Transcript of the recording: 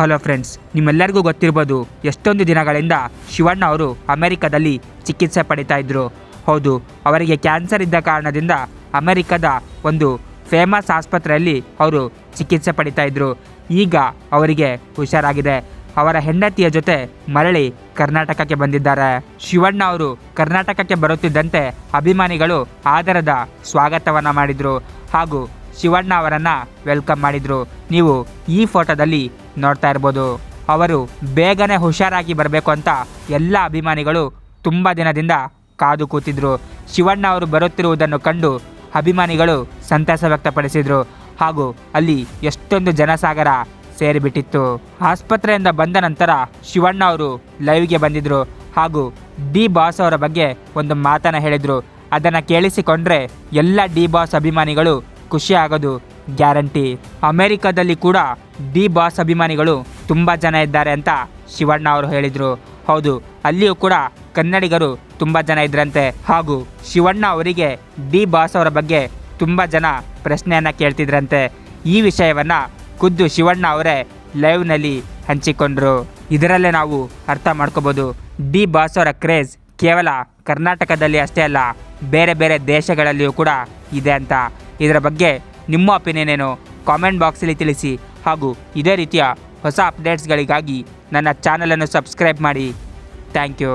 Hello friends, ನಿಮ್ಮೆಲ್ಲರಿಗೂ ಗೊತ್ತಿರ್ಬೋದು ಎಷ್ಟೊಂದು ದಿನಗಳಿಂದ ಶಿವಣ್ಣ ಅವರು ಅಮೆರಿಕದಲ್ಲಿ ಚಿಕಿತ್ಸೆ ಪಡಿತಾ ಇದ್ದರು ಹೌದು, ಅವರಿಗೆ ಕ್ಯಾನ್ಸರ್ ಇದ್ದ ಕಾರಣದಿಂದ ಅಮೆರಿಕದ ಒಂದು ಫೇಮಸ್ ಆಸ್ಪತ್ರೆಯಲ್ಲಿ ಅವರು ಚಿಕಿತ್ಸೆ ಪಡಿತಾ ಇದ್ದರು ಈಗ ಅವರಿಗೆ ಹುಷಾರಾಗಿದೆ. ಅವರ ಹೆಂಡತಿಯ ಜೊತೆ ಮರಳಿ ಕರ್ನಾಟಕಕ್ಕೆ ಬಂದಿದ್ದಾರೆ. ಶಿವಣ್ಣ ಅವರು ಕರ್ನಾಟಕಕ್ಕೆ ಬರುತ್ತಿದ್ದಂತೆ ಅಭಿಮಾನಿಗಳು ಆದರದ ಸ್ವಾಗತವನ್ನು ಮಾಡಿದರು. ಹಾಗೂ ಶಿವಣ್ಣ ಅವರನ್ನ ವೆಲ್ಕಮ್ ಮಾಡಿದ್ರು. ನೀವು ಈ ಫೋಟೋದಲ್ಲಿ ನೋಡ್ತಾ ಇರ್ಬೋದು. ಅವರು ಬೇಗನೆ ಹುಷಾರಾಗಿ ಬರಬೇಕು ಅಂತ ಎಲ್ಲ ಅಭಿಮಾನಿಗಳು ತುಂಬ ದಿನದಿಂದ ಕಾದು ಕೂತಿದ್ರು. ಶಿವಣ್ಣ ಅವರು ಬರುತ್ತಿರುವುದನ್ನು ಕಂಡು ಅಭಿಮಾನಿಗಳು ಸಂತಸ ವ್ಯಕ್ತಪಡಿಸಿದರು. ಹಾಗೂ ಅಲ್ಲಿ ಎಷ್ಟೊಂದು ಜನಸಾಗರ ಸೇರಿಬಿಟ್ಟಿತ್ತು. ಆಸ್ಪತ್ರೆಯಿಂದ ಬಂದ ನಂತರ ಶಿವಣ್ಣ ಅವರು ಲೈವ್ಗೆ ಬಂದಿದ್ರು. ಹಾಗೂ ಡಿ ಬಾಸ್ ಅವರ ಬಗ್ಗೆ ಒಂದು ಮಾತನ್ನು ಹೇಳಿದರು. ಅದನ್ನು ಕೇಳಿಸಿಕೊಂಡ್ರೆ ಎಲ್ಲ ಡಿ ಬಾಸ್ ಅಭಿಮಾನಿಗಳು ಖುಷಿ ಆಗೋದು ಗ್ಯಾರಂಟಿ. ಅಮೆರಿಕದಲ್ಲಿ ಕೂಡ ಡಿ ಬಾಸ್ ಅಭಿಮಾನಿಗಳು ತುಂಬ ಜನ ಇದ್ದಾರೆ ಅಂತ ಶಿವಣ್ಣ ಅವರು ಹೇಳಿದರು. ಹೌದು, ಅಲ್ಲಿಯೂ ಕೂಡ ಕನ್ನಡಿಗರು ತುಂಬ ಜನ ಇದ್ರಂತೆ. ಹಾಗೂ ಶಿವಣ್ಣ ಅವರಿಗೆ ಡಿ ಬಾಸ್ ಅವರ ಬಗ್ಗೆ ತುಂಬ ಜನ ಪ್ರಶ್ನೆಯನ್ನು ಕೇಳ್ತಿದ್ರಂತೆ. ಈ ವಿಷಯವನ್ನು ಖುದ್ದು ಶಿವಣ್ಣ ಅವರೇ ಲೈವ್ನಲ್ಲಿ ಹಂಚಿಕೊಂಡ್ರು. ಇದರಲ್ಲೇ ನಾವು ಅರ್ಥ ಮಾಡ್ಕೋಬೋದು. ಡಿ ಬಾಸ್ ಅವರ ಕ್ರೇಜ್ ಕೇವಲ ಕರ್ನಾಟಕದಲ್ಲಿ ಅಷ್ಟೇ ಅಲ್ಲ, ಬೇರೆ ಬೇರೆ ದೇಶಗಳಲ್ಲಿಯೂ ಕೂಡ ಇದೆ ಅಂತ. ಇದರ ಬಗ್ಗೆ ನಿಮ್ಮ ಒಪಿನಿಯನ್ ಏನು ಕಾಮೆಂಟ್ ಬಾಕ್ಸಲ್ಲಿ ತಿಳಿಸಿ. ಹಾಗೂ ಇದೇ ರೀತಿಯ ಹೊಸ ಅಪ್ಡೇಟ್ಸ್ಗಳಿಗಾಗಿ ನನ್ನ ಚಾನಲನ್ನು ಸಬ್ಸ್ಕ್ರೈಬ್ ಮಾಡಿ. Thank you